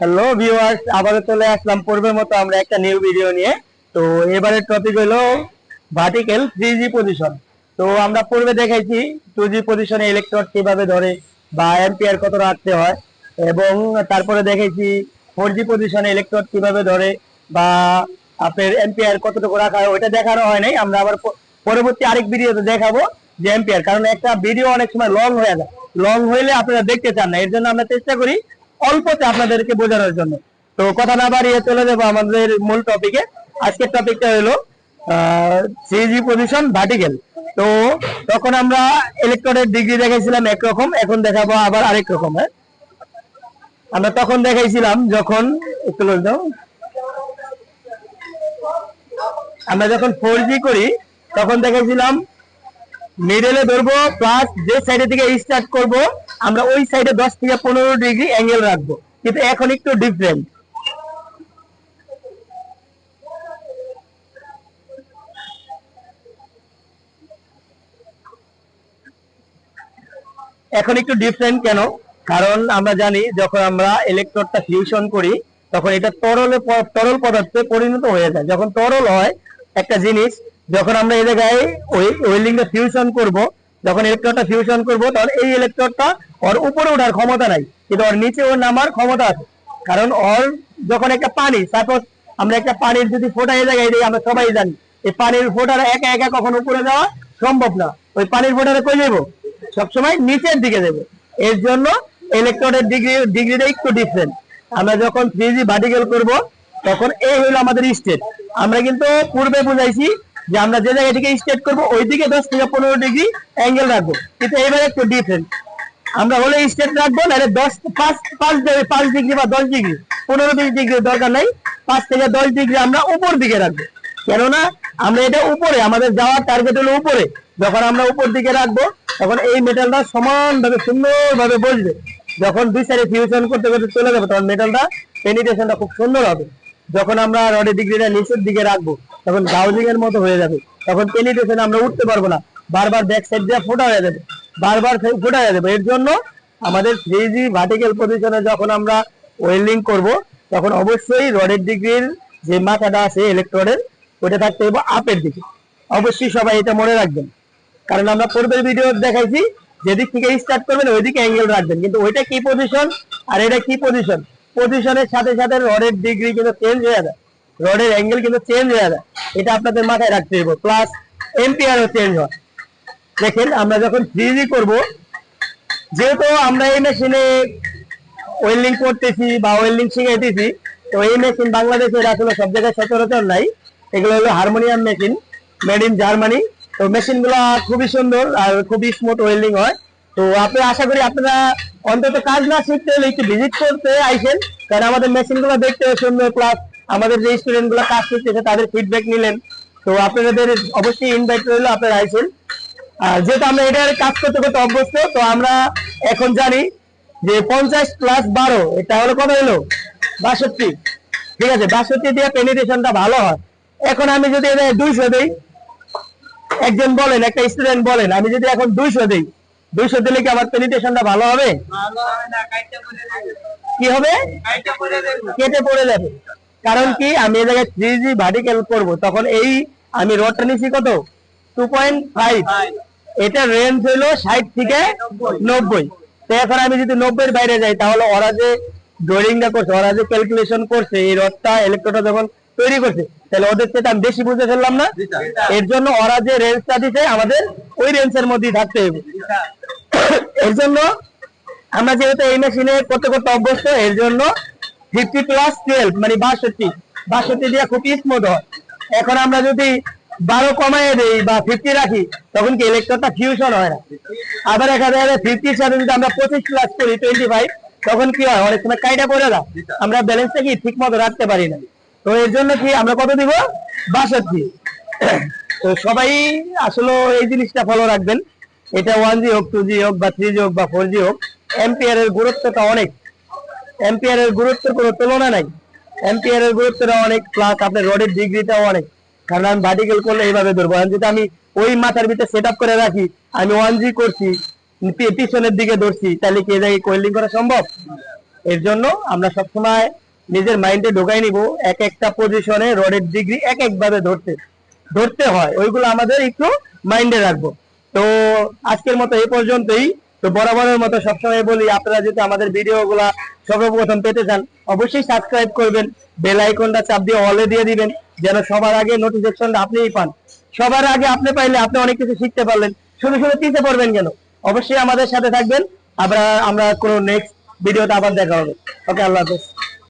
Hello viewers আবারও চলে আসলাম পূর্বের মতো আমরা একটা নিউ ভিডিও নিয়ে। তো এবারের টপিক হলো ভার্টিক্যাল থ্রি জি পজিশন তো আমরা পূর্বে দেখাইছি টু জি পজিশনে ইলেকট্রন কীভাবে ধরে বা এম্পিয়ার কত রাখতে হয় এবং তারপরে দেখেছি ফোর জি পজিশনে ইলেকট্রন কীভাবে ধরে বা আপনার এম্পিয়ার কতটুকু রাখা হয়, ওইটা দেখানো হয় নাই। আমরা আবার পরবর্তী আরেক ভিডিওতে দেখাবো যে এম্পিয়ার কারণ একটা ভিডিও অনেক সময় লং হয়ে যায়। লং হইলে আপনারা দেখতে চান না। এর জন্য আমরা চেষ্টা করি অল্পতে আপনাদেরকে বোঝানোর জন্য। তো কথা না বাড়িয়ে চলে যাব আমাদের মূল টপিকে আজকের টপিকটা হলো থ্রি জি পজিশন ভার্টিক্যাল তো তখন আমরা ইলেকট্রনের ডিগ্রি দেখাইছিলাম একরকম, এখন দেখাবো আবার আরেক রকম হ্যাঁ? আমরা তখন দেখাইছিলাম যখন আমরা যখন ফোর করি, তখন দেখাইছিলাম মিডলে ধরবো প্লাস যে সাইডে থেকে স্টার্ট করব, আমরা ওই সাইডে দশ থেকে পনেরো ডিগ্রি অ্যাঙ্গেল রাখব। কিন্তু এখন একটু ডিফারেন্ট এখন একটু ডিফারেন্ট কেন? কারণ আমরা জানি যখন আমরা ইলেকট্রোডটা ফিউশন করি, তখন এটা তরলে তরল পদার্থে পরিণত হয়ে যায়। যখন তরল হয়, একটা জিনিস যখন আমরা এই জায়গায় ওই ওয়েল্ডিংটা ফিউশন করব, যখন ইলেকট্রোডটা ফিউশন করব তখন এই ইলেকট্রোডটা ওর উপরে ওঠার ক্ষমতা নাই, কিন্তু ওর নিচে ওর নামার ক্ষমতা আছে। কারণ ওর যখন একটা পানি সাপোজ আমরা একটা পানির যদি ফোঁটা এই জায়গায় দিই, আমরা সবাই জানি, এই পানির ফোঁটার একা একা কখনো উপরে যাওয়া সম্ভব না। ওই পানির ফোঁটারে কই যাব সবসময় নিচের দিকে দেবো এর জন্য ইলেকট্রনের ডিগ্রি ডিগ্রিটা একটু ডিফারেন্ট আমরা যখন থ্রি জি ভার্টিক্যাল করব, তখন এই হলো আমাদের স্টেট আমরা কিন্তু পূর্বে বুঝাইছি যে আমরা যে জায়গা থেকে স্টেট করব ওই দিকে দশ থেকে পনেরো ডিগ্রি অ্যাঙ্গেল রাখব। কিন্তু এবারে একটু ডিফারেন্ট আমরা হলে স্টেট রাখব, নাহলে দশ, পাঁচ পাঁচ পাঁচ ডিগ্রি বা দশ ডিগ্রি পনেরো, বিশ দরকার নাই। পাঁচ থেকে দশ ডিগ্রি আমরা উপর দিকে রাখব। কেননা আমরা এটা উপরে, আমাদের যাওয়ার টার্গেট হলো উপরে। যখন আমরা উপর দিকে রাখব, তখন এই মেটালটা সমান ভাবে সুন্দর ভাবে বসবে। যখন দুই সাইডে ফিউশন করতে করতে চলে যাবে, তখন মেটালটা পেনিটেশনটা খুব সুন্দর হবে। যখন আমরা রডের ডিগ্রিটা নিচের দিকে রাখব, তখন গাউজিং এর মতো হয়ে যাবে। তখন পেনিটেশন আমরা উঠতে পারব না। বারবার ব্যাক সাইড দিয়ে ফোটা হয়ে যাবে। বারবার ফোটা হয়ে যাবে। এর জন্য আমাদের থ্রি জি ভার্টিক্যাল পজিশনে যখন আমরা ওয়েল্ডিং করব, তখন অবশ্যই রডের ডিগ্রির যে মাথাটা আছে ইলেকট্রনের ওটা থাকতে হবে আপের দিকে। অবশ্যই সবাই এটা মনে রাখবেন। কারণ আমরা পূর্বের ভিডিও দেখাইছি, যেদিক থেকে স্টার্ট করবেন, ওইদিকে অ্যাঙ্গেল রাখবেন। কিন্তু ওইটা কি পজিশন আর এটা কি পজিশন পজিশনের সাথে সাথে রডের ডিগ্রি কিন্তু চেঞ্জ হয়ে যায়। রডের অ্যাঙ্গেল কিন্তু চেঞ্জ হয়ে যায়। এটা আপনাদের মাথায় রাখতে হবে প্লাস এম্পিয়ারও চেঞ্জ হয়। দেখেন, আমরা যখন থ্রি করব, যেহেতু আমরা এই মেশিনে ওয়েল্ডিং করতেছি বা ওয়েল্ডিং শিখাইতেছি, তো এই মেশিন বাংলাদেশের আসলে সব জায়গায় সচরাচর নাই। এগুলো হলো harmonium machine made in Germany তো মেশিনগুলা খুবই সুন্দর আর খুবই স্মুথ ওয়েল্ডিং হয়। তো আপনি আশা করি আপনারা অন্তত কাজ না শিখতে হলে একটু ভিজিট করতে আইসেন। কারণ আমাদের মেশিনগুলো দেখতে সুন্দর প্লাস আমাদের যে স্টুডেন্টগুলো কাজ শিখতেছে, তাদের ফিডব্যাক নিলেন। তো আপনাদের অবশ্যই ইনভাইট রইল, আপনারা আইসেন। আর যেহেতু আমরা এটার কাজ করতে করতে অভ্যস্ত, তো আমরা এখন জানি যে পঞ্চাশ প্লাস বারো এটা হলো কত হলো? বাষট্টি। ঠিক আছে, বাষট্টি দিয়ে পেনিটেশনটা ভালো হয়। এখন আমি যদি এটা দুইশো দিই, একজন বলেন, একটা স্টুডেন্ট বলেন, আমি যদি এখন দুইশো দিই দুইশো দিলে কি আমার পেনিটেশনটা ভালো হবে? কি হবে? কেটে পড়ে যাবে কারণ কি আমি এই জায়গায় থ্রি জি ভার্টিক্যাল করব তখন এই আমি রডটা নিচ্ছি কত? টু পয়েন্ট ফাইভ এটা রেঞ্জ হলো ষাট থেকে নব্বই। তো এখন আমি যদি নব্বইয়ের বাইরে যাই তাহলে ওরা যে ড্রয়িংটা করছে ওরা যে ক্যালকুলেশন করছে এই রডটা ইলেকট্রোটা যখন তৈরি করছে তাহলে ওদের থেকে আমি বেশি বুঝতে ফেললাম না? এর জন্য ওরা যে রেঞ্জটা দিছে আমাদের ওই রেঞ্জের মধ্যেই থাকতে হবে এর জন্য আমরা যেহেতু এই মেশিনে করতে করতে অভ্যস্ত, এর জন্য ফিফটি প্লাস টুয়েলভ মানে বাষট্টি বাষট্টি দিয়ে খুব স্মুথ হয়। এখন আমরা যদি বারো বা ফিফটি রাখি, তখন কি ইলেকট্রনটা ফিউশন হয় না। আবার ফিফটির সাথে যদি আমরা পঁচিশ প্লাস করি টোয়েন্টি ফাইভ তখন কি হয়? অনেক সময় কাইটা পড়ে না আমরা ব্যালেন্সটা কি ঠিক মতো রাখতে পারি না। তো এর জন্য কি আমরা কত দিব? বাষট্টি। তো সবাই আসলে এই জিনিসটা ফলো রাখবেন। এটা ওয়ান জি হোক টু জি হোক বা থ্রি জি হোক বা ফোর জি হোক এম্পিয়ারের গুরুত্বটা অনেক। এম্পিয়ারের গুরুত্বের কোনো তুলনা নাই। এম্পিয়ারের গুরুত্বটা অনেক প্লাস আপনার রডের ডিগ্রিটাও অনেক। কারণ আমি ভার্টিক্যাল করলে এইভাবে ধরবো। যদি আমি ওই মাথার ভিতরে সেট করে রাখি, আমি ওয়ান জি করছি পিছনের দিকে ধরছি, তাহলে কি জায়গায় কোয়েল্ডিং করা সম্ভব? এর জন্য আমরা সবসময় নিজের মাইন্ডে ঢোকাই নিব, এক একটা পজিশনে রডের ডিগ্রি এক একভাবে ধরতে। ধরতে হয়। ওইগুলো আমাদের একটু মাইন্ডে রাখব। তো আজকের মতো এই পর্যন্তই। তো বরাবরের মতো সবসময় বলি, আপনারা যদি আমাদের ভিডিওগুলা সর্বপ্রথম পেতে চান, অবশ্যই সাবস্ক্রাইব করবেন বেল আইকনটা চাপ দিয়ে অলে দিয়ে দিবেন, যেন সবার আগে নোটিফিকেশনটা আপনিই পান। সবার আগে আপনি পাইলে আপনি অনেক কিছু শিখতে পারলেন, শুধু শুধু পিছিয়ে পড়বেন কেন? অবশ্যই আমাদের সাথে থাকবেন আমরা আমরা কোনো নেক্সট ভিডিওতে আবার দেখা হবে। ওকে আল্লাহ হাফেজ।